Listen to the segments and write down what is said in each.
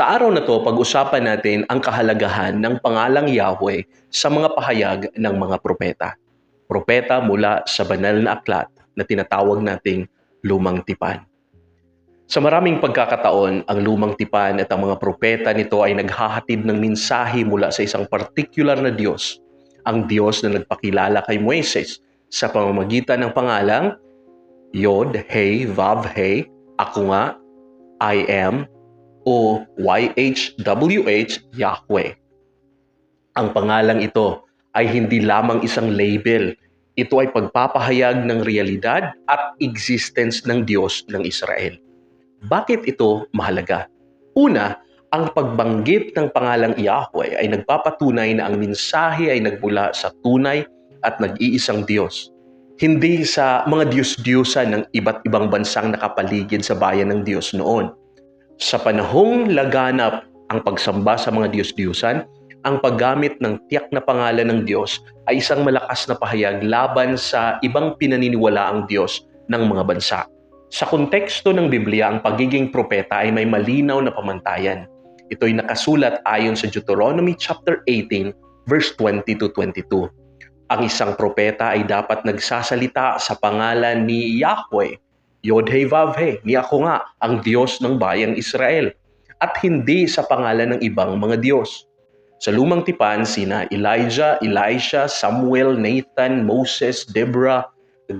Sa araw na to, pag-usapan natin ang kahalagahan ng pangalang Yahweh sa mga pahayag ng mga propeta. Propeta mula sa banal na aklat na tinatawag nating Lumang Tipan. Sa maraming pagkakataon, ang Lumang Tipan at ang mga propeta nito ay naghahatid ng mensahe mula sa isang partikular na Diyos, ang Diyos na nagpakilala kay Moises sa pamamagitan ng pangalang Yod, Hey, Vav, Hey, Ako nga, I am, o YHWH Yahweh. Ang pangalang ito ay hindi lamang isang label. Ito ay pagpapahayag ng realidad at existence ng Diyos ng Israel. Bakit ito mahalaga? Una, ang pagbanggit ng pangalang Yahweh ay nagpapatunay na ang mensahe ay nagmula sa tunay at nag-iisang Diyos. Hindi sa mga Diyos-Diyosan ng iba't ibang bansang nakapaligid sa bayan ng Diyos noon sa panahong laganap ang pagsamba sa mga Diyos-Diyusan, ang paggamit ng tiyak na pangalan ng Diyos ay isang malakas na pahayag laban sa ibang pinaniniwala ang Diyos ng mga bansa. Sa konteksto ng Biblia, ang pagiging propeta ay may malinaw na pamantayan. Ito'y nakasulat ayon sa Deuteronomy chapter 18 verse 20 to 22. Ang isang propeta ay dapat nagsasalita sa pangalan ni Yahweh Yodhe Vavhe, ni ako nga ang Diyos ng bayang Israel at hindi sa pangalan ng ibang mga Diyos. Sa lumang tipan, sina Elijah, Elisha, Samuel, Nathan, Moses, Deborah,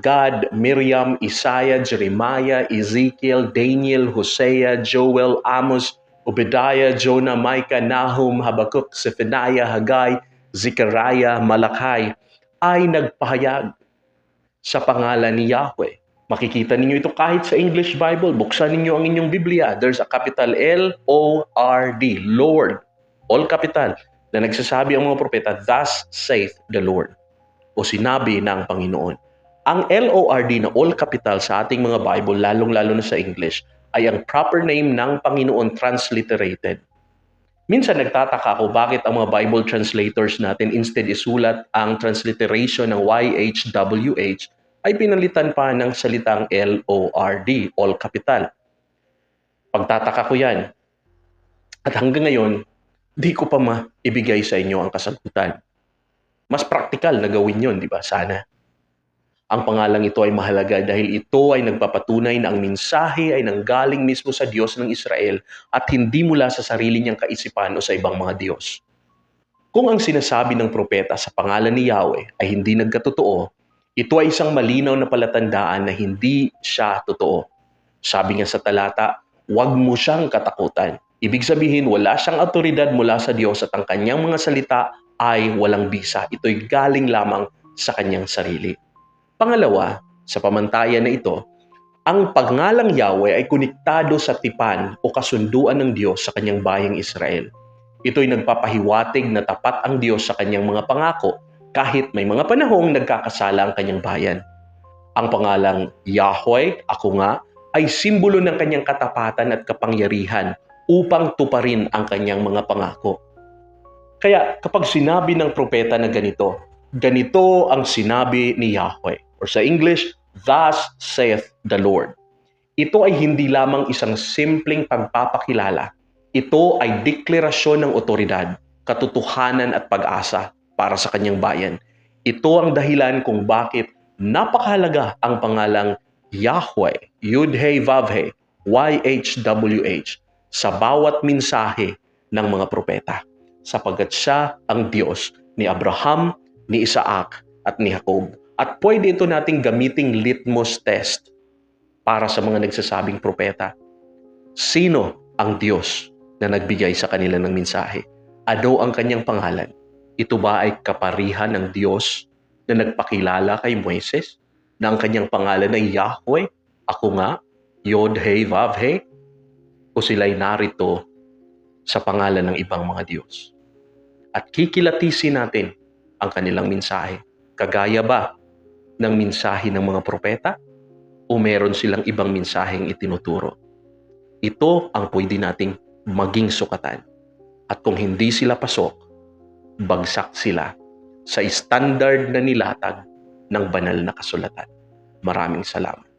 Gad, Miriam, Isaiah, Jeremiah, Ezekiel, Daniel, Hosea, Joel, Amos, Obadiah, Jonah, Micah, Nahum, Habakkuk, Zephaniah, Haggai, Zechariah, Malachi ay nagpahayag sa pangalan ni Yahweh Makikita ninyo ito kahit sa English Bible. Buksan ninyo ang inyong Biblia. There's a capital L-O-R-D, Lord. All capital. Na nagsasabi ang mga propeta, Thus saith the Lord. O sinabi ng Panginoon. Ang L-O-R-D na all capital sa ating mga Bible, lalong-lalo na sa English, ay ang proper name ng Panginoon transliterated. Minsan nagtataka ako bakit ang mga Bible translators natin instead isulat ang transliteration ng YHWH ay pinalitan pa ng salitang L-O-R-D, all capital. Pagtataka ko yan. At hanggang ngayon, di ko pa maibigay sa inyo ang kasagutan. Mas praktikal na gawin yon, di ba? Sana. Ang pangalang ito ay mahalaga dahil ito ay nagpapatunay na ang mensahe ay nanggaling mismo sa Diyos ng Israel at hindi mula sa sarili niyang kaisipan o sa ibang mga Diyos. Kung ang sinasabi ng propeta sa pangalan ni Yahweh ay hindi nagkatotoo, ito ay isang malinaw na palatandaan na hindi siya totoo. Sabi nga sa talata, huwag mo siyang katakutan. Ibig sabihin, wala siyang autoridad mula sa Diyos at ang kanyang mga salita ay walang bisa. Ito'y galing lamang sa kanyang sarili. Pangalawa, sa pamantayan na ito, ang pagngalang Yahweh ay konektado sa tipan o kasunduan ng Diyos sa kanyang bayang Israel. Ito'y nagpapahiwatig na tapat ang Diyos sa kanyang mga pangako kahit may mga panahong nagkakasala ang kanyang bayan. Ang pangalang Yahweh, ako nga, ay simbolo ng kanyang katapatan at kapangyarihan upang tuparin ang kanyang mga pangako. Kaya kapag sinabi ng propeta na ganito, ganito ang sinabi ni Yahweh. Or sa English, Thus saith the Lord. Ito ay hindi lamang isang simpleng pagpapakilala. Ito ay deklarasyon ng otoridad, katotohanan at pag-asa para sa kanyang bayan. Ito ang dahilan kung bakit napakahalaga ang pangalang Yahweh, Yudhe Vavhe, YHWH sa bawat mensahe ng mga propeta sapagkat siya ang Diyos ni Abraham, ni Isaac at ni Jacob. At pwede ito nating gamiting litmus test para sa mga nagsasabing propeta. Sino ang Diyos na nagbigay sa kanila ng mensahe? Ano ang kanyang pangalan? Ito ba ay kaparihan ng Diyos na nagpakilala kay Moises na ang kanyang pangalan ay Yahweh? Ako nga, Yod He Vav He? O sila'y narito sa pangalan ng ibang mga Diyos? At kikilatisin natin ang kanilang mensahe. Kagaya ba ng mensahe ng mga propeta? O meron silang ibang mensaheng itinuturo? Ito ang pwede nating maging sukatan. At kung hindi sila pasok, bagsak sila sa standard na nilatag ng banal na kasulatan. Maraming salamat.